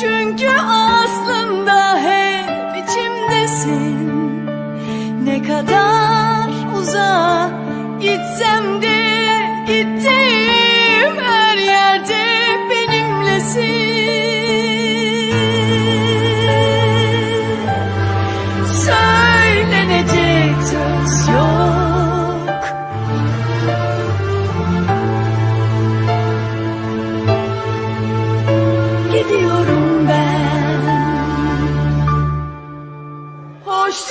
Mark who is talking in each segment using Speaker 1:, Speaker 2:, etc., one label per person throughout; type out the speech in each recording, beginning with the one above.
Speaker 1: Çünkü aslında hep içimdesin. Ne kadar uzağa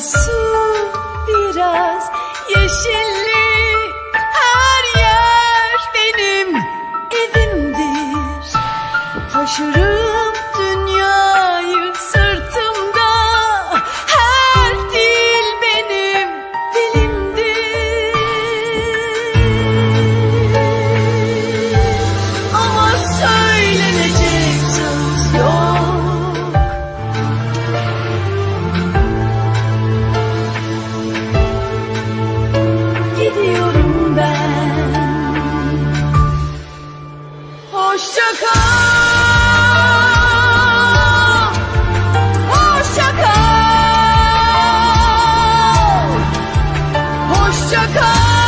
Speaker 1: su biraz yeşilli her yer benim evimdir. Taşırım dünyayı sırtımda her dil benim dilimdir. Ama söylenecek söz yok. your call.